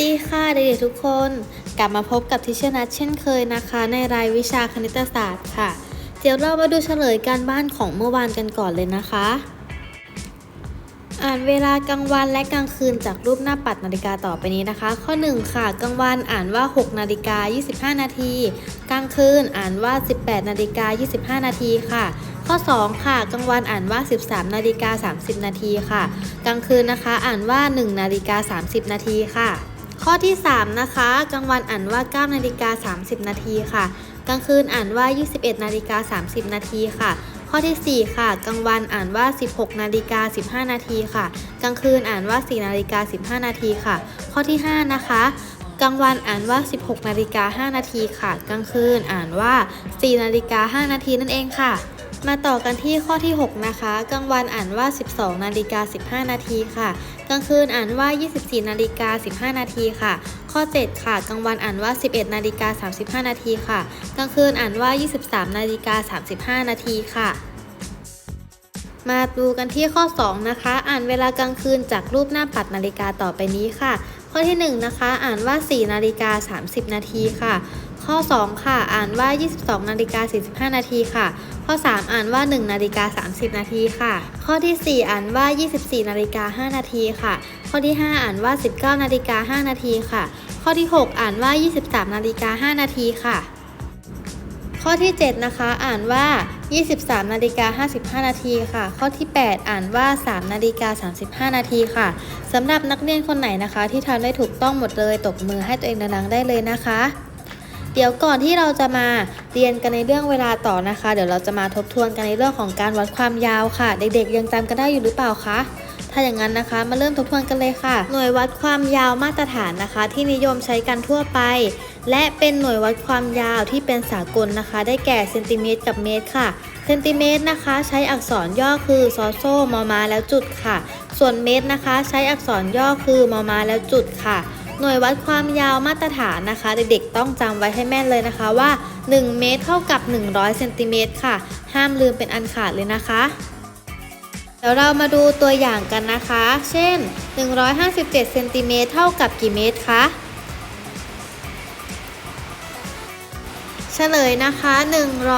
ดีค่ะเด็กๆทุกคน กลับมาพบกับทิชนัทเช่นเคยนะคะ ในรายวิชาคณิตศาสตร์ค่ะ เดี๋ยวเรามาดูเฉลยการบ้านของเมื่อวานกันก่อนเลยนะคะ อ่านเวลากลางวันและกลางคืนจากรูปหน้าปัดนาฬิกาต่อไปนี้นะคะ ข้อ 1 ค่ะ กลางวันอ่านว่า 6 นาฬิกา 25 นาที กลางคืนอ่านว่า 18 นาฬิกา 25 นาทีค่ะข้อ 2 ค่ะ กลางวันอ่านว่า 13นาฬิกา30 นาทีค่ะ กลางคืนนะคะ อ่านว่า 1 นาฬิกา 30 นาทีค่ะ ข้อที่ 3 นะคะ กลางวันอ่านว่า 9 นาฬิกา 30 นาทีค่ะ กลางคืนอ่านว่า 21 นาฬิกา 30 นาทีค่ะ ข้อทีสี่ 4 ค่ะ กลางวันอ่านว่า 16 นาฬิกา 15 นาทีค่ะ กลางคืนอ่านว่า 4 นาฬิกา 15 นาทีค่ะ ข้อที่ 5 นะคะกลางวันอ่านว่า 16 นาฬิกา 5 นาทีค่ะ กลางคืนอ่านว่า 4 นาฬิกา 5 นาทีนั่นเองค่ะ มาต่อกันที่ข้อที่ 6 นะคะ กลางวันอ่านว่า 12 นาฬิกา 15 นาทีค่ะ กลางคืนอ่านว่า 24 นาฬิกา 15 นาทีค่ะ ข้อ 7 ค่ะ กลางวันอ่านว่า 11 นาฬิกา 35 นาทีค่ะ กลางคืนอ่านว่า 23 นาฬิกา 35 นาทีค่ะมาดูกันที่ข้อ 2 นะคะ อ่านเวลากลางคืนจากรูปหน้าปัดนาฬิกาต่อไปนี้ค่ะ ข้อที่ 1 นะคะ อ่านว่า 4 นาฬิกา 30 นาทีค่ะ ข้อ 2 ค่ะ อ่านว่า 22 นาฬิกา 45 นาทีค่ะ ข้อ 3 อ่านว่า 1 นาฬิกา 30 นาทีค่ะ ข้อที่ 4 อ่านว่า 24 นาฬิกา 5 นาทีค่ะ ข้อที่ 5 อ่านว่า 19 นาฬิกา 5 นาทีค่ะ ข้อที่ 6 อ่านว่า 23 นาฬิกา 5 นาทีค่ะ ข้อที่ 7 นะคะ อ่านว่า 23 นาฬิกา 55 นาทีค่ะ ข้อที่ 8 อ่านว่า 3 นาฬิกา 35 นาทีค่ะสำหรับนักเรียนคนไหนนะคะ ที่ทำได้ถูกต้องหมดเลย ตบมือให้ตัวเองดังๆได้เลยนะคะ เดี๋ยวก่อนที่เราจะมาเรียนกันในเรื่องเวลาต่อนะคะ เดี๋ยวเราจะมาทบทวนกันในเรื่องของการวัดความยาวค่ะ เด็กๆ ยังจำกันได้อยู่หรือเปล่าคะถ้าอย่างนั้นนะคะ มาเริ่มทบทวนกันเลยค่ะ หน่วยวัดความยาวมาตรฐานนะคะ ที่นิยมใช้กันทั่วไป และเป็นหน่วยวัดความยาวที่เป็นสากลนะคะ ได้แก่เซนติเมตรกับเมตรค่ะเซนติเมตรนะคะ ใช้อักษรย่อคือซอโซมอมาแล้วจุดค่ะ ส่วนเมตรนะคะ ใช้อักษรย่อคือมอมาแล้วจุดค่ะ หน่วยวัดความยาวมาตรฐานนะคะ เด็กๆต้องจำไว้ให้แม่นเลยนะคะว่า 1 เมตรเท่ากับ 100เซนติเมตรค่ะ ห้ามลืมเป็นอันขาดเลยนะคะเดี๋ยวเรามาดูตัวอย่างกันนะคะ เช่น 157เซนติเมตรเท่ากับกี่เมตรคะเฉลยนะคะ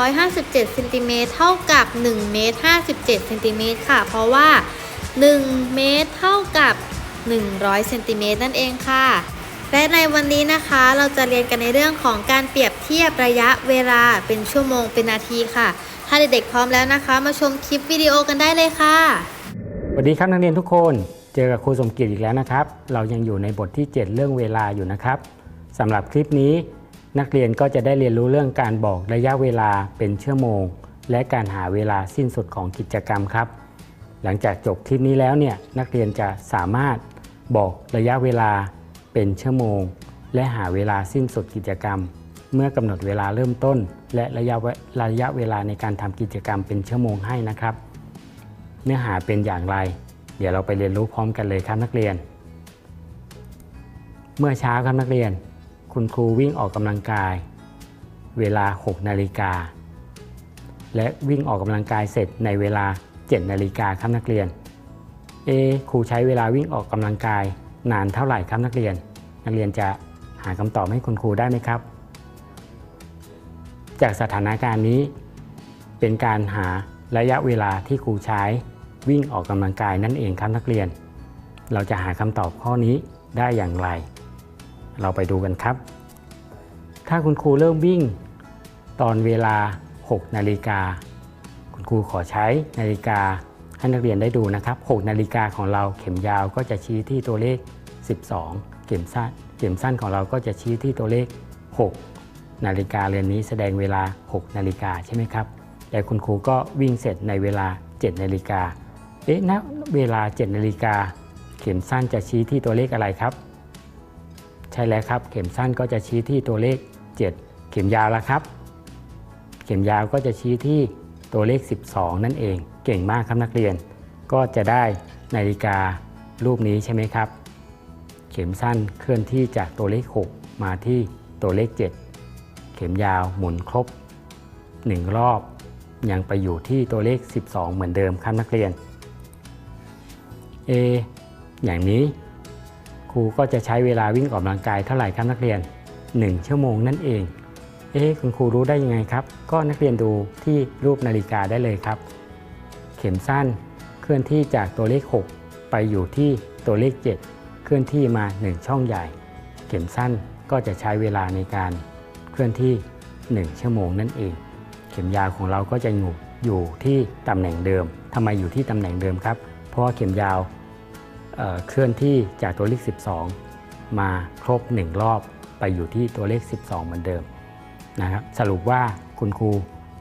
157เซนติเมตรเท่ากับ1เมตร57เซนติเมตรค่ะ เพราะว่า 1 เมตรเท่ากับ 100เซนติเมตรนั่นเองค่ะ และในวันนี้นะคะเราจะเรียนกันในเรื่องของการเปรียบเทียบระยะเวลาเป็นชั่วโมงเป็นนาทีค่ะ ถ้าเด็กๆพร้อมแล้วนะคะ มาชมคลิปวิดีโอกันได้เลยค่ะ สวัสดีครับนักเรียนทุกคน เจอกับครูสมเกียรติอีกแล้วนะครับ เรายังอยู่ในบทที่ 7 เรื่องเวลาอยู่นะครับสำหรับคลิปนี้ นักเรียนก็จะได้เรียนรู้เรื่องการบอกระยะเวลาเป็นชั่วโมง และการหาเวลาสิ้นสุดของกิจกรรมครับ หลังจากจบคลิปนี้แล้วเนี่ยนักเรียนจะสามารถบอกระยะเวลา เป็นชั่วโมง และหาเวลาสิ้นสุดกิจกรรม เมื่อกำหนดเวลาเริ่มต้น และระยะระยะเวลาในการทำกิจกรรมเป็นชั่วโมงให้นะครับ เนื้อหาเป็นอย่างไร เดี๋ยวเราไปเรียนรู้พร้อมกันเลยครับนักเรียน เมื่อเช้าครับนักเรียน คุณครูวิ่งออกกำลังกาย เวลา 6 นาฬิกาและวิ่งออกกำลังกายเสร็จในเวลา 7 นาฬิกาครับนักเรียน เอ ครูใช้เวลาวิ่งออกกำลังกาย นานเท่าไหร่ครับนักเรียน นักเรียนจะหาคำตอบให้คุณครูได้ไหมครับ จากสถานการณ์นี้ เป็นการหาระยะเวลาที่ครูใช้วิ่งออกกำลังกายนั่นเองครับนักเรียน เราจะหาคำตอบข้อนี้ได้อย่างไร เราไปดูกันครับ ถ้าคุณครูเริ่มวิ่ง ตอนเวลา 6 นาฬิกา คุณครูขอใช้นาฬิกา ให้นักเรียนได้ดูนะครับ6นาฬิกาของเราเข็มยาวก็จะชี้ที่ตัวเลข 12 เข็มสั้น เข็มสั้นของเราก็จะชี้ที่ตัวเลข 6 นาฬิกาเรือนนี้แสดงเวลา 6 นาฬิกาใช่ไหมครับ แต่คุณครูก็วิ่งเสร็จในเวลา 7 นาฬิกา เอ๊ะณเวลา 7 นาฬิกา เข็มสั้นจะชี้ที่ตัวเลขอะไรครับ ใช่แล้วครับ เข็มสั้นก็จะชี้ที่ตัวเลข 7 เข็มยาวแล้วครับ เข็มยาวก็จะชี้ที่ ตัวเลข 12 นั่นเอง เก่งมากครับนักเรียน ก็จะได้นาฬิการูปนี้ใช่ไหมครับ เข็มสั้นเคลื่อนที่จากตัวเลข 6 มาที่ตัวเลข 7 เข็มยาวหมุนครบ 1 รอบ ยังไปอยู่ที่ตัวเลข 12 เหมือนเดิมครับนักเรียนเออย่างนี้ครูก็จะใช้เวลาวิ่งออกกำลังกายเท่าไหร่ครับนักเรียน 1 ชั่วโมงนั่นเอง เอ๊ะคุณครูรู้ได้ยังไงครับ ก็นักเรียนดูที่รูปนาฬิกาได้เลยครับ เข็มสั้นเคลื่อนที่จากตัวเลข 6 ไปอยู่ที่ตัวเลข 7 เคลื่อนที่มา 1 ช่องใหญ่ เข็มสั้นก็จะใช้เวลาในการเคลื่อนที่ 1 ชั่วโมงนั่นเอง เข็มยาวของเราก็จะอยู่อยู่ที่ตำแหน่งเดิมทำไมอยู่ที่ตำแหน่งเดิมครับ เพราะเข็มยาวเเคลื่อนที่จากตัวเลข 12 มาครบ 1 รอบไปอยู่ที่ตัวเลข 12 เหมือนเดิม นะครับสรุปว่าคุณครู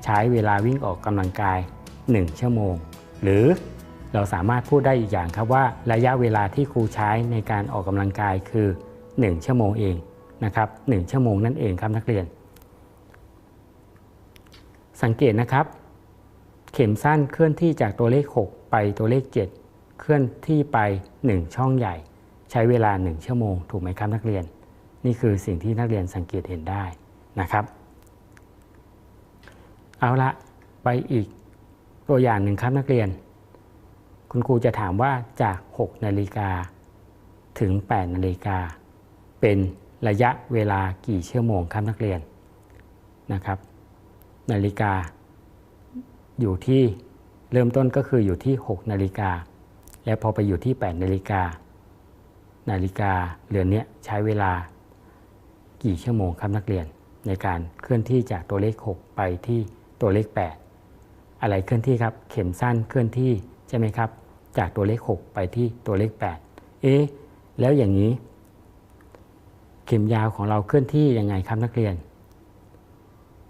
ใช้เวลาวิ่งออกกำลังกาย 1 ชั่วโมง หรือเราสามารถพูดได้อีกอย่างครับว่าระยะเวลาที่ครูใช้ในการออกกำลังกายคือ 1 ชั่วโมงเองนะครับ1ชั่วโมงนั่นเองครับนักเรียน สังเกตนะครับ เข็มสั้นเคลื่อนที่จากตัวเลข 6 ไปตัวเลข 7 เคลื่อนที่ไป 1 ช่องใหญ่ ใช้เวลา 1 ชั่วโมง ถูกไหมครับนักเรียน นี่คือสิ่งที่นักเรียนสังเกตเห็นได้นะครับ เอาละไปอีกตัวอย่างหนึ่งครับนักเรียน คุณครูจะถามว่าจาก 6 นาฬิกาถึง 8 นาฬิกา เป็นระยะเวลากี่ชั่วโมงครับนักเรียนนะครับ นาฬิกา อยู่ที่เริ่มต้นก็คืออยู่ที่ 6 นาฬิกา แล้วพอไปอยู่ที่ 8 นาฬิกา นาฬิกาเรือนนี้ใช้เวลากี่ชั่วโมงครับนักเรียน ในการเคลื่อนที่จากตัวเลข 6 ไปที่ ตัวเลข 8 อะไรเคลื่อนที่ครับ เข็มสั้นเคลื่อนที่ใช่ไหมครับ จากตัวเลข 6 ไปที่ตัวเลข 8 เอ๊ะแล้วอย่างนี้ เข็มยาวของเราเคลื่อนที่ยังไงครับนักเรียน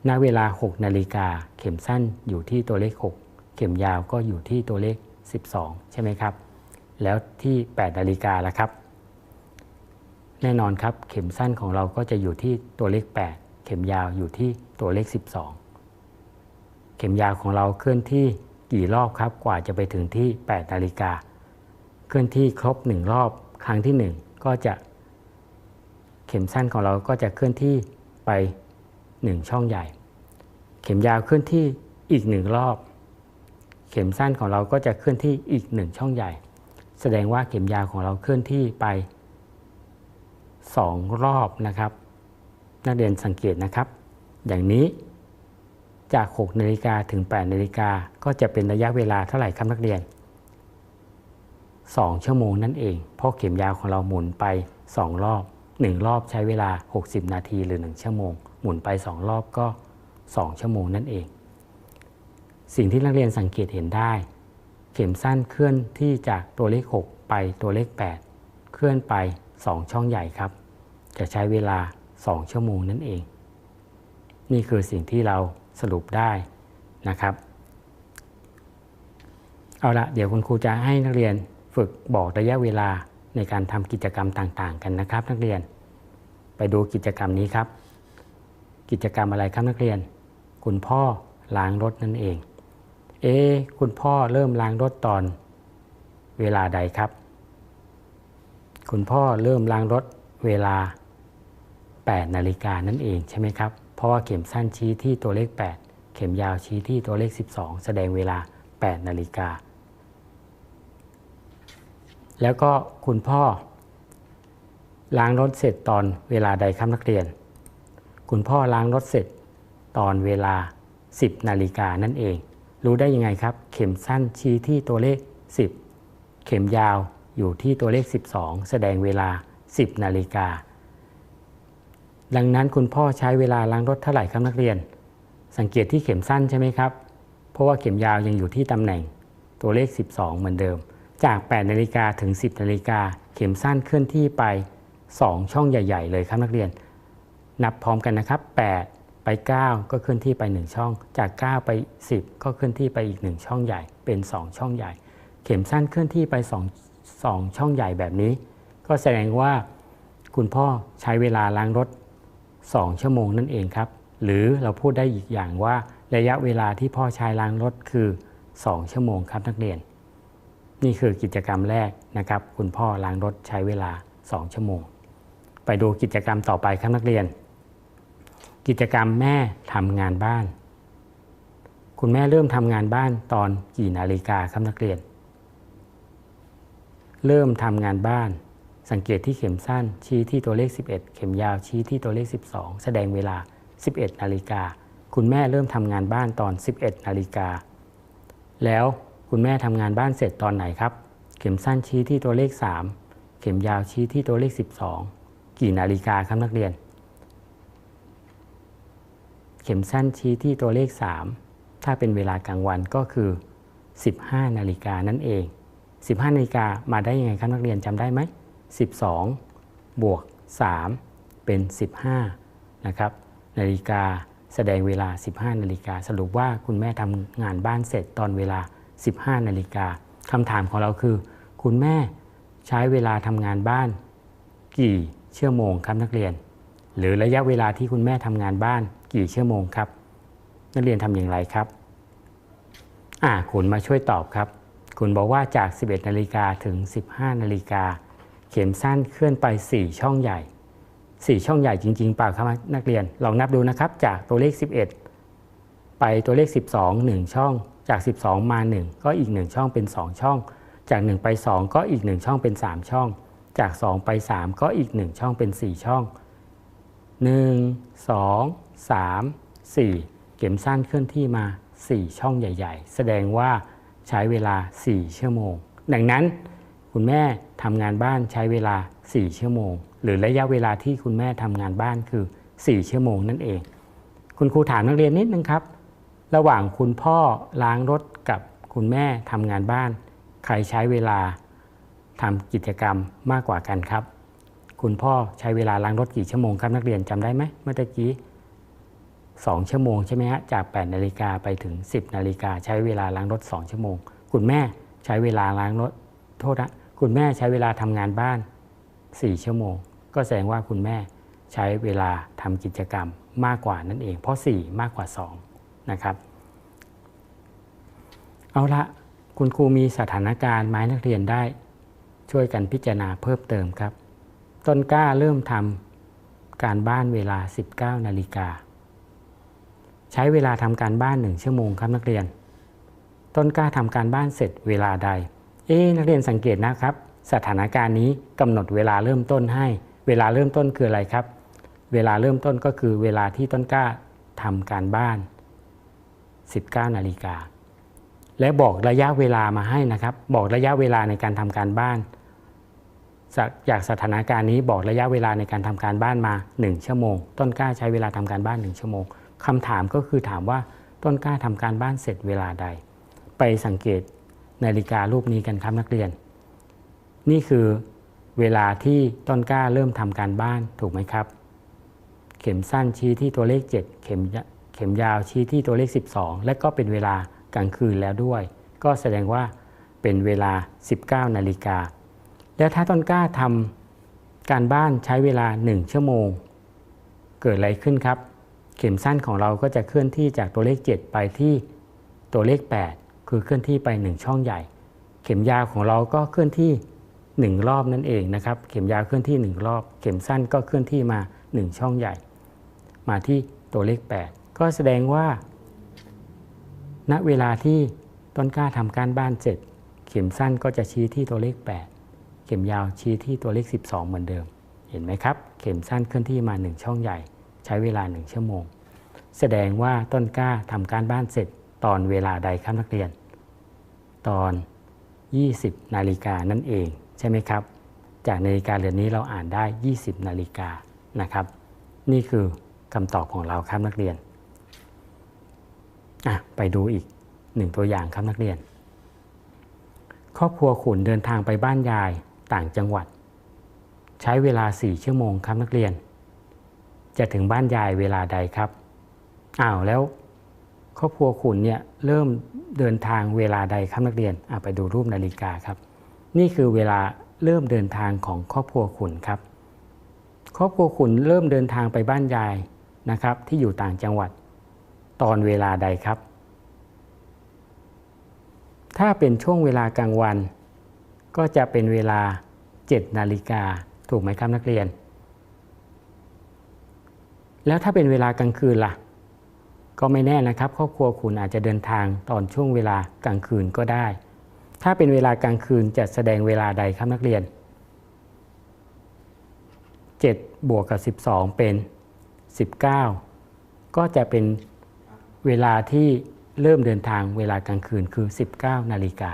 ณ เวลา 6 นาฬิกา เข็มสั้นอยู่ที่ตัวเลข 6 เข็มยาวก็อยู่ที่ตัวเลข 12 ใช่ไหมครับ แล้วที่ 8 นาฬิกาล่ะครับ แน่นอนครับ เข็มสั้นของเราก็จะอยู่ที่ตัวเลข 8 เข็มยาวอยู่ที่ตัวเลข 12 ข็มยาวของเราเคลื่อนที่กี่รอบครับ กว่าจะไปถึงที่ 8 นาฬิกา เคลื่อนที่ครบ 1 รอบครั้งที่ 1 ก็จะเข็มสั้นของเราก็จะเคลื่อนที่ไป 1 ช่องใหญ่ เข็มยาวเคลื่อนที่อีกหนึ่งรอบ เข็มสั้นของเราก็จะเคลื่อนที่อีกหนึ่งช่องใหญ่ แสดงว่าเข็มยาวของเราเคลื่อนที่ไป 2 รอบนะครับ นักเรียนสังเกตนะครับ อย่างนี้ จาก 6 นาฬิกาถึง 8 นาฬิกาก็จะเป็นระยะเวลาเท่าไหร่ครับนักเรียน 2 ชั่วโมงนั่นเอง เพราะเข็มยาวของเราหมุนไป 2 รอบ 1 รอบใช้เวลา 60 นาทีหรือ 1 ชั่วโมง หมุนไป 2 รอบก็ 2 ชั่วโมงนั่นเอง สิ่งที่นักเรียนสังเกตเห็นได้ เข็มสั้นเคลื่อนที่จากตัวเลข 6 ไปตัวเลข 8 เคลื่อนไป 2 ช่องใหญ่ครับ จะใช้เวลา 2 ชั่วโมงนั่นเอง นี่คือสิ่งที่เรา สรุปได้นะครับ เอาละเดี๋ยวคุณครูจะให้นักเรียนฝึกบอกระยะเวลาในการทำกิจกรรมต่างๆ กันนะครับ นักเรียน ไปดูกิจกรรมนี้ครับ กิจกรรมอะไรครับนักเรียน คุณพ่อล้างรถนั่นเอง เอ๊คุณพ่อเริ่มล้างรถตอนเวลาใดครับ คุณพ่อเริ่มล้างรถเวลา 8 นาฬิกานั่นเองใช่ไหมครับ ราะว่าเข็มสั้นชี้ที่ตัวเลข 8 เข็มยาวชี้ที่ตัวเลข 12 แสดงเวลา 8 นาฬิกา แล้วก็คุณพ่อ ล้างรถเสร็จตอนเวลาใดครับนักเรียน คุณพ่อล้างรถเสร็จตอนเวลา 10 นาฬิกานั่นเอง รู้ได้ยังไงครับ เข็มสั้นชี้ที่ตัวเลข 10 เข็มยาวอยู่ที่ตัวเลข 12 แสดงเวลา 10 นาฬิกา ดังนั้นคุณพ่อใช้เวลาล้างรถเท่าไหร่ครับนักเรียน สังเกตที่เข็มสั้นใช่ไหมครับ เพราะว่าเข็มยาวยังอยู่ที่ตำแหน่ง ตัวเลข 12 เหมือนเดิม จาก 8 นาฬิกาถึง 10 นาฬิกา เข็มสั้นเคลื่อนที่ไป 2 ช่องใหญ่ ๆ เลยครับนักเรียน นับพร้อมกันนะครับ 8 ไป 9 ก็เคลื่อนที่ไป 1 ช่อง จาก 9 ไป 10 ก็เคลื่อนที่ไปอีก 1 ช่องใหญ่ เป็น 2 ช่องใหญ่ เข็มสั้นเคลื่อนที่ไป 2 2 ช่องใหญ่แบบนี้ ก็แสดงว่าคุณพ่อใช้เวลาล้างรถ 2 ชั่วโมงนั่นเองครับ หรือเราพูดได้อีกอย่างว่าระยะเวลาที่พ่อใช้ล้างรถคือ 2 ชั่วโมงครับนักเรียน นี่คือกิจกรรมแรกนะครับ คุณพ่อล้างรถใช้เวลา 2 ชั่วโมง ไปดูกิจกรรมต่อไปครับนักเรียน กิจกรรมแม่ทำงานบ้าน คุณแม่เริ่มทำงานบ้านตอนกี่นาฬิกาครับนักเรียน เริ่มทำงานบ้าน สังเกตที่เข็มสั้นชี้ที่ตัวเลข 11 เข็มยาวชี้ที่ตัวเลข 12 แสดงเวลา 11 นาฬิกา คุณแม่เริ่มทำงานบ้านตอน 11 นาฬิกา แล้วคุณแม่ทำงานบ้านเสร็จตอนไหนครับ เข็มสั้นชี้ที่ตัวเลข 3 เข็มยาวชี้ที่ตัวเลข 12 กี่นาฬิกาครับนักเรียน เข็มสั้นชี้ที่ตัวเลข 3 ถ้าเป็นเวลากลางวันก็คือ 15 นาฬิกานั่นเอง 15 นาฬิกามาได้ยังไงครับนักเรียนจำได้ไหม 12 บวก 3 เป็น 15 นะครับ นาฬิกาแสดงเวลา 15 นาฬิกา สรุปว่าคุณแม่ทำงานบ้านเสร็จตอนเวลา 15 นาฬิกาคำถามของเราคือ คุณแม่ใช้เวลาทำงานบ้าน กี่ชั่วโมงครับนักเรียน หรือระยะเวลาที่คุณแม่ทำงานบ้าน กี่ชั่วโมงครับ นักเรียนทำอย่างไรครับอ่าคุณมาช่วยตอบครับ คุณบอกว่าจาก 11 นาฬิกาถึง 15 นาฬิกา เข็มสั้นเคลื่อนไป 4 ช่องใหญ่ 4 ช่องใหญ่จริง ๆ เปล่าครับนักเรียนลองนับดูนะครับ จากตัวเลข 11 ไปตัวเลข 12 1 ช่อง จาก 12 มา 1 ก็อีก 1 ช่องเป็น 2 ช่อง จาก 1 ไป 2 ก็อีก 1 ช่องเป็น 3 ช่อง จาก 2 ไป 3 ก็อีก 1 ช่องเป็น 4 ช่อง 1 2 3 4 เข็มสั้นเคลื่อนที่มา 4 ช่องใหญ่ ๆ แสดงว่าใช้เวลา 4 ชั่วโมง ดังนั้น คุณแม่ทำงานบ้านใช้เวลา 4 ชั่วโมง หรือระยะเวลาที่คุณแม่ทำงานบ้านคือ 4 ชั่วโมงนั่นเอง คุณครูถามนักเรียนนิดนึงครับ ระหว่างคุณพ่อล้างรถกับคุณแม่ทำงานบ้าน ใครใช้เวลาทำกิจกรรมมากกว่ากันครับ คุณพ่อใช้เวลาล้างรถกี่ชั่วโมงครับนักเรียนจำได้ไหมเมื่อกี้2ชั่วโมงใช่ไหมฮะจาก8นาฬิกาไปถึง 10นาฬิกาใช้เวลาล้างรถ 2 ชั่วโมง คุณแม่ใช้เวลาล้างรถโทษนะ คุณแม่ใช้เวลาทำงานบ้าน 4 ชั่วโมง ก็แสดงว่าคุณแม่ใช้เวลาทำกิจกรรมมากกว่านั่นเอง เพราะ 4 มากกว่า 2 นะครับ เอาละคุณครูมีสถานการณ์ไม้นักเรียนได้ ช่วยกันพิจารณาเพิ่มเติมครับ ต้นกล้าเริ่มทำการบ้านเวลา 19 นาฬิกา ใช้เวลาทำการบ้านหนึ่งชั่วโมงครับนักเรียน ต้นกล้าทำการบ้านเสร็จเวลาใด เอ๊นักเรียนสังเกตนะครับ สถานการณ์นี้กำหนดเวลาเริ่มต้นให้ เวลาเริ่มต้นคืออะไรครับ เวลาเริ่มต้นก็คือเวลาที่ต้นกล้าทำการบ้าน 19นาฬิกาและบอกระยะเวลามาให้นะครับ บอกระยะเวลาในการทำการบ้านจากจากสถานการณ์นี้บอกระยะเวลาในการทำการบ้านมา 1 ชั่วโมง ต้นกล้าใช้เวลาทำการบ้าน 1 ชั่วโมงคำถามก็คือถามว่าต้นกล้าทำการบ้านเสร็จเวลาใด ไปสังเกต นาฬิการูปนี้กันครับนักเรียน นี่คือเวลาที่ต้นกล้าเริ่มทำการบ้านถูกไหมครับ เข็มสั้นชี้ที่ตัวเลข 7 เข็มเข็มยาวชี้ที่ตัวเลข 12 และก็เป็นเวลากลางคืนแล้วด้วย ก็แสดงว่าเป็นเวลา 19 นาฬิกา แล้วถ้าต้นกล้าทำการบ้านใช้เวลา 1 ชั่วโมง เกิดอะไรขึ้นครับ เข็มสั้นของเราก็จะเคลื่อนที่จากตัวเลข 7 ไปที่ตัวเลข 8 คือเคลื่อนที่ไป 1 ช่องใหญ่ เข็มยาวของเราก็เคลื่อนที่ 1 รอบนั่นเองนะครับ เข็มยาวเคลื่อนที่ 1 รอบ เข็มสั้นก็เคลื่อนที่มา 1 ช่องใหญ่ มาที่ตัวเลข 8 ก็แสดงว่า ณเวลาที่ต้นกล้าทำการบ้านเสร็จเข็มสั้นก็จะชี้ที่ตัวเลข 8 เข็มยาวชี้ที่ตัวเลข 12 เหมือนเดิม เห็นไหมครับ เข็มสั้นเคลื่อนที่มา 1 ช่องใหญ่ ใช้เวลา 1 ชั่วโมง แสดงว่าต้นกล้าทำการบ้านเสร็จตอนเวลาใดครับนักเรียน ตอน 20 นาฬิกานั่นเองใช่ไหมครับ จากนาฬิกาเรือนนี้เราอ่านได้ 20 นาฬิกานะครับ นี่คือคำตอบของเราครับนักเรียนอะไปดูอีกหนึ่งตัวอย่างครับนักเรียน ครอบครัวขุนเดินทางไปบ้านยายต่างจังหวัด ใช้เวลา 4 ชั่วโมงครับนักเรียน จะถึงบ้านยายเวลาใดครับอ้าวแล้ว ครอบครัวขุนเนี่ยเริ่มเดินทางเวลาใดครับนักเรียนไปดูรูปนาฬิกาครับ นี่คือเวลาเริ่มเดินทางของครอบครัวขุนครับ ครอบครัวขุนเริ่มเดินทางไปบ้านยายนะครับ ที่อยู่ต่างจังหวัด ตอนเวลาใดครับ ถ้าเป็นช่วงเวลากลางวัน ก็จะเป็นเวลา 7 นาฬิกาถูกไหมครับนักเรียน แล้วถ้าเป็นเวลากลางคืนล่ะ ก็ไม่แน่นะครับ ครอบครัวคุณอาจจะเดินทางตอนช่วงเวลากลางคืนก็ได้ ถ้าเป็นเวลากลางคืนจะแสดงเวลาใดครับนักเรียน 7 บวกกับ 12 เป็น 19 ก็จะเป็นเวลาที่เริ่มเดินทางเวลากลางคืนคือ 19 นาฬิกา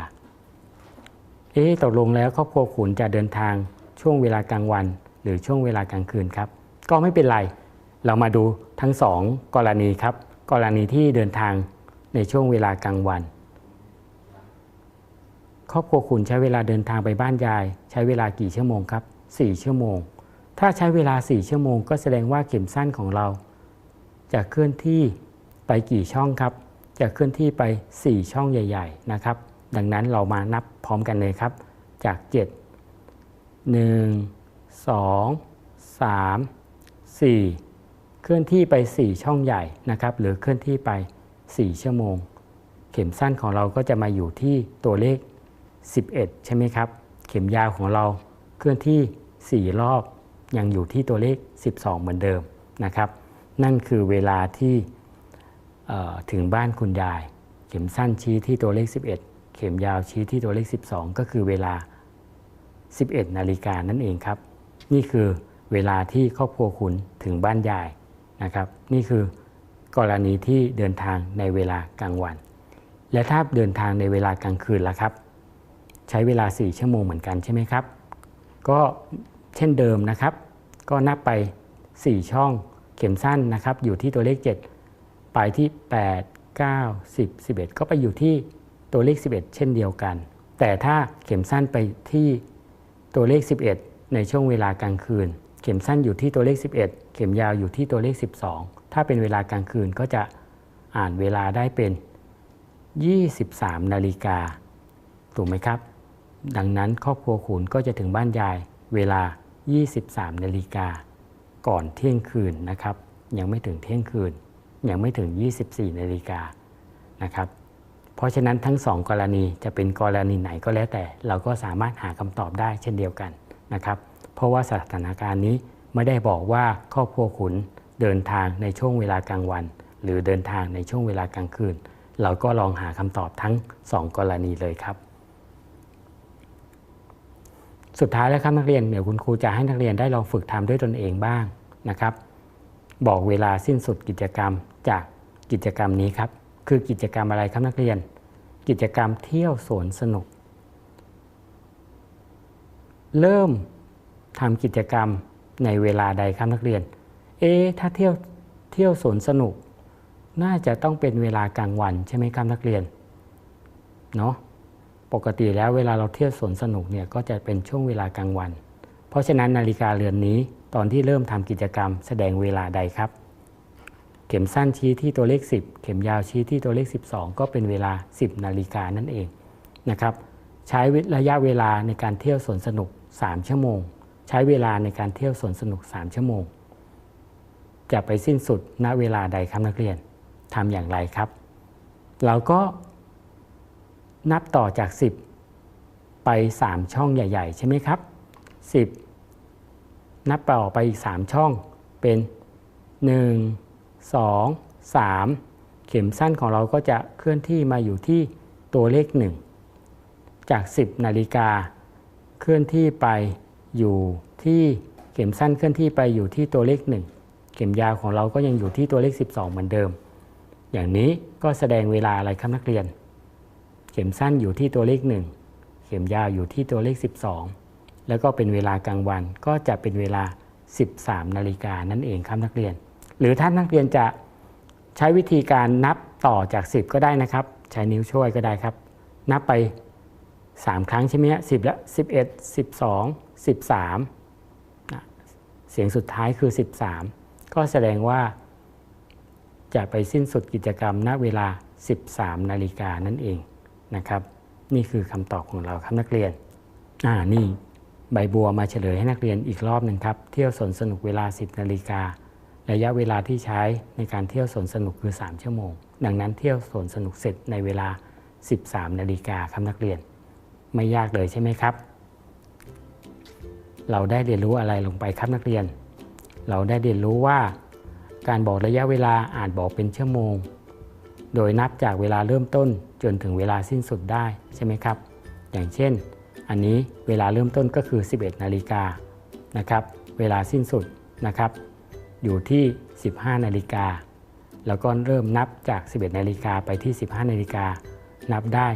เอ๊ะตกลงแล้วครอบครัวขุนจะเดินทางช่วงเวลากลางวัน หรือช่วงเวลากลางคืนครับ ก็ไม่เป็นไร เรามาดูทั้งสองกรณีครับ กรณีที่เดินทางในช่วงเวลากลางวัน ครอบครัวคุณใช้เวลาเดินทางไปบ้านยาย ใช้เวลากี่ชั่วโมงครับ 4 ชั่วโมง ถ้าใช้เวลา 4 ชั่วโมง ก็แสดงว่าเข็มสั้นของเรา จะเคลื่อนที่ไปกี่ช่องครับ จะเคลื่อนที่ไป 4 ช่องใหญ่ ๆ นะครับ ดังนั้นเรามานับพร้อมกันเลยครับ จาก 7 1 2 3 4 เคลื่อนที่ไป 4 ช่องใหญ่นะครับหรือเคลื่อนที่ไป 4 ชั่วโมง เข็มสั้นของเราก็จะมาอยู่ที่ตัวเลข 11 ใช่ไหมครับ เข็มยาวของเราเคลื่อนที่ 4 รอบ ยังอยู่ที่ตัวเลข 12 เหมือนเดิมนะครับ นั่นคือเวลาที่ถึงบ้านคุณยาย เข็มสั้นชี้ที่ตัวเลข 11 เข็มยาวชี้ที่ตัวเลข 12 ก็คือเวลา 11 นาฬิกานั่นเองครับ นี่คือเวลาที่ครอบครัวคุณถึงบ้านยาย นะครับนี่คือกรณีที่เดินทางในเวลากลางวัน และถ้าเดินทางในเวลากลางคืนล่ะครับ ใช้เวลา 4 ชั่วโมงเหมือนกันใช่ไหมครับ ก็เช่นเดิมนะครับ ก็นับไป 4 ช่องเข็มสั้นนะครับ อยู่ที่ตัวเลข 7 ไปที่ 8 9 10 11 ก็ไปอยู่ที่ตัวเลข 11 เช่นเดียวกัน แต่ถ้าเข็มสั้นไปที่ตัวเลข 11 ในช่วงเวลากลางคืน เข็มสั้นอยู่ที่ตัวเลข 11 เข็มยาวอยู่ที่ตัวเลข 12 ถ้าเป็นเวลากลางคืนก็จะอ่านเวลาได้เป็น 23 นาฬิกาถูกไหมครับ ดังนั้นครอบครัวขุนก็จะถึงบ้านยายเวลา 23 นาฬิกาก่อนเที่ยงคืนนะครับ ยังไม่ถึงเที่ยงคืน ยังไม่ถึง 24 นาฬิกานะครับ เพราะฉะนั้นทั้งสองกรณีจะเป็นกรณีไหนก็แล้วแต่ เราก็สามารถหาคำตอบได้เช่นเดียวกันนะครับ เพราะว่าสถานการณ์นี้ไม่ได้บอกว่าครอบครัวขุนเดินทางในช่วงเวลากลางวัน หรือเดินทางในช่วงเวลากลางคืน เราก็ลองหาคำตอบทั้งสองกรณีเลยครับ สุดท้ายแล้วครับนักเรียนเดี๋ยวคุณครูจะให้นักเรียนได้ลองฝึกทำด้วยตนเองบ้างนะครับ บอกเวลาสิ้นสุดกิจกรรมจากกิจกรรมนี้ครับ คือกิจกรรมอะไรครับนักเรียน กิจกรรมเที่ยวสวนสนุก เริ่ม ทำกิจกรรมในเวลาใดครับนักเรียน เอ๊ถ้าเที่ยวเที่ยวสวนสนุก น่าจะต้องเป็นเวลากลางวันใช่ไหมครับนักเรียน เนาะปกติแล้วเวลาเราเที่ยวสวนสนุกเนี่ยก็จะเป็นช่วงเวลากลางวัน เพราะฉะนั้นนาฬิกาเรือนนี้ตอนที่เริ่มทำกิจกรรมแสดงเวลาใดครับ เข็มสั้นชี้ที่ตัวเลข 10 เข็มยาวชี้ที่ตัวเลข 12 ก็เป็นเวลา 10 นาฬิกานั่นเองนะครับ ใช้ระยะเวลาในการเที่ยวสวนสนุก 3 ชั่วโมง ใช้เวลาในการเที่ยวสวนสนุก 3 ชั่วโมง จะไปสิ้นสุดณเวลาใดครับนักเรียนทำอย่างไรครับ เราก็นับต่อจาก 10 ไป 3 ช่องใหญ่ ๆ ใช่ไหมครับ 10 นับต่อไปอีก 3 ช่องเป็น 1 2 3 เข็มสั้นของเราก็จะเคลื่อนที่มาอยู่ที่ตัวเลข 1 จาก 10 นาฬิกาเคลื่อนที่ไป อยู่ที่เข็มสั้นเคลื่อนที่ไปอยู่ที่ตัวเลข 1 เข็มยาวของเราก็ยังอยู่ที่ตัวเลข 12 เหมือนเดิม อย่างนี้ก็แสดงเวลาอะไรครับนักเรียน เข็มสั้นอยู่ที่ตัวเลข 1 เข็มยาวอยู่ที่ตัวเลข 12 แล้วก็เป็นเวลากลางวันก็จะเป็นเวลา 13 นาฬิกานั่นเองครับนักเรียน หรือท่านนักเรียนจะใช้วิธีการนับต่อจาก 10 ก็ได้นะครับ ใช้นิ้วช่วยก็ได้ครับ นับไป 3 ครั้งใช่ไหมฮะสิบละสิบเอ็ดสิบสอง 13 เสียงสุดท้ายคือ 13 ก็แสดงว่าจะไปสิ้นสุดกิจกรรมณเวลา 13 นาฬิกานั่นเองนะครับ นี่คือคำตอบของเราครับนักเรียน อ่านี่ใบบัวมาเฉลยให้นักเรียนอีกรอบหนึ่งครับ เที่ยวสนสนุกเวลา 10 นาฬิการะยะเวลาที่ใช้ในการเที่ยวสนสนุกคือ 3 ชั่วโมง ดังนั้นเที่ยวสนสนุกเสร็จในเวลา 13 นาฬิกาครับนักเรียน ไม่ยากเลยใช่ไหมครับ เราได้เรียนรู้อะไรลงไปครับนักเรียน เราได้เรียนรู้ว่า การบอกระยะเวลาอาจบอกเป็นชั่วโมง โดยนับจากเวลาเริ่มต้นจนถึงเวลาสิ้นสุดได้ใช่ไหมครับ อย่างเช่น อันนี้เวลาเริ่มต้นก็คือ 11 นาฬิกานะครับ เวลาสิ้นสุดนะครับ อยู่ที่ 15 นาฬิกา แล้วก็เริ่มนับจาก 11 นาฬิกาไปที่ 15 นาฬิกา นับได้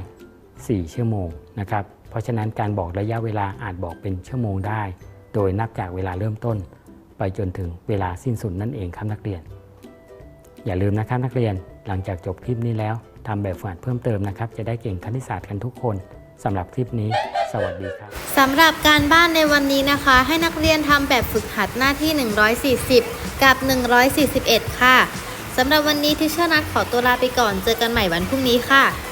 4 ชั่วโมงนะครับ เพราะฉะนั้นการบอกระยะเวลาอาจบอกเป็นชั่วโมงได้ โดยนับจากเวลาเริ่มต้น ไปจนถึงเวลาสิ้นสุดนั่นเองครับนักเรียน อย่าลืมนะครับนักเรียนหลังจากจบคลิปนี้แล้วทำแบบฝึกหัดเพิ่มเติมนะครับ จะได้เก่งคณิตศาสตร์กันทุกคนสำหรับคลิปนี้ สวัสดีครับสำหรับการบ้านในวันนี้นะคะ ให้นักเรียนทำแบบฝึกหัดหน้าที่ 140 กับ 141 ค่ะสำหรับวันนี้ทิชเชอร์นัทขอตัวลาไปก่อนเจอกันใหม่วันพรุ่งนี้ค่ะ